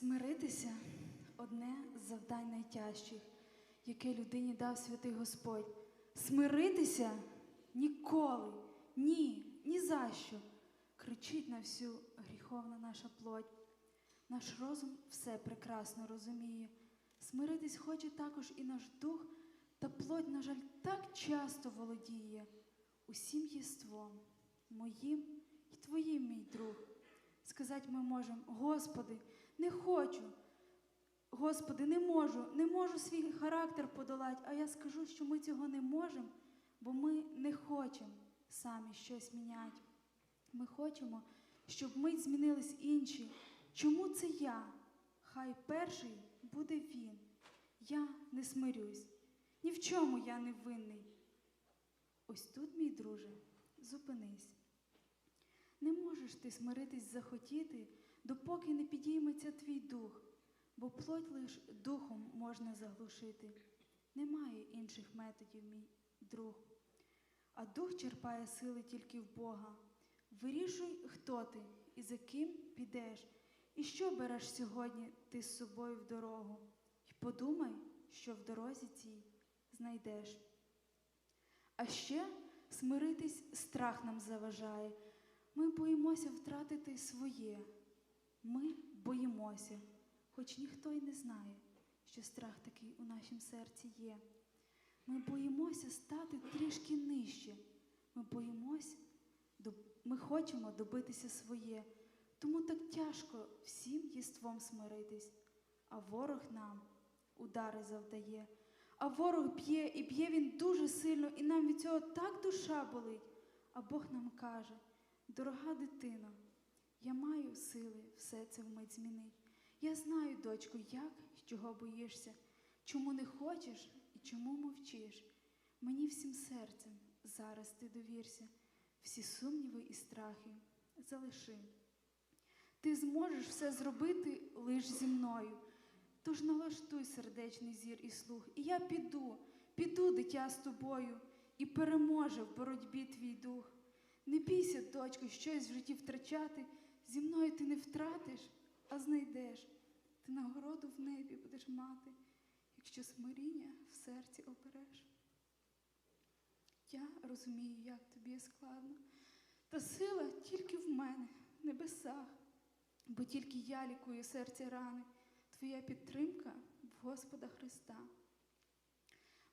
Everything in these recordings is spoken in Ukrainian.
Смиритися одне з завдань найтяжчих, яке людині дав святий Господь. Смиритися ніколи, ні, ні за що. Кричить на всю гріховна наша плоть. Наш розум все прекрасно розуміє. Смиритись хоче також і наш дух, та плоть, на жаль, так часто володіє усім єством, моїм і твоїм, мій друг. Сказати ми можемо, Господи, не хочу. Господи, не можу, не можу свій характер подолати, а я скажу, що ми цього не можемо, бо ми не хочемо самі щось міняти. Ми хочемо, щоб мить змінились інші. Чому це я? Хай перший буде він. Я не смирюсь. Ні в чому я не винний. Ось тут, мій друже, зупинись. Не можеш ти смиритись захотіти, допоки не підійметься твій дух, бо плоть лиш духом можна заглушити. Немає інших методів, мій друг. А дух черпає сили тільки в Бога. Вирішуй, хто ти і за ким підеш, і що береш сьогодні ти з собою в дорогу. І подумай, що в дорозі цій знайдеш. А ще смиритись страх нам заважає. Ми боїмося втратити своє. Ми боїмося, хоч ніхто й не знає, що страх такий у нашім серці є. Ми боїмося стати трішки нижче. Ми боїмося, ми хочемо добитися своє. Тому так тяжко всім єством смиритись, а ворог нам удари завдає. А ворог б'є і б'є він дуже сильно, і нам від цього так душа болить. А Бог нам каже: дорога дитино, я маю сили все це вмить змінить. Я знаю, дочко, як і чого боїшся, чому не хочеш і чому мовчиш. Мені всім серцем зараз ти довірся, всі сумніви і страхи залиши. Ти зможеш все зробити лиш зі мною. Тож налаштуй сердечний зір і слух, і я піду, піду, дитя з тобою, і переможе в боротьбі твій дух. Не бійся, дочко, щось в житті втрачати. Зі мною ти не втратиш, а знайдеш. Ти нагороду в небі будеш мати, якщо смиріння в серці обереш. Я розумію, як тобі складно, та сила тільки в мене, в небесах, бо тільки я лікую серця рани, твоя підтримка в Господа Христа.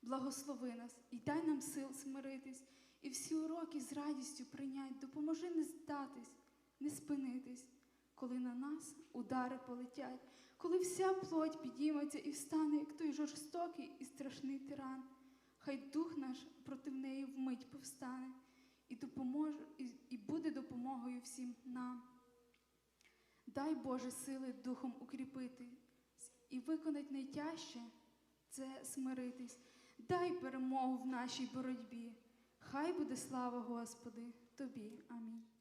Благослови нас і дай нам сил смиритись, і всі уроки з радістю прийнять, допоможи не здатись, не спинитись, коли на нас удари полетять, коли вся плоть підійметься і встане, як той жорстокий і страшний тиран. Хай дух наш проти неї вмить повстане і допоможе, і, і буде допомогою всім нам. Дай Боже сили духом укріпити і виконать найтяжче це смиритись. Дай перемогу в нашій боротьбі. Хай буде слава Господи, Тобі. Амінь.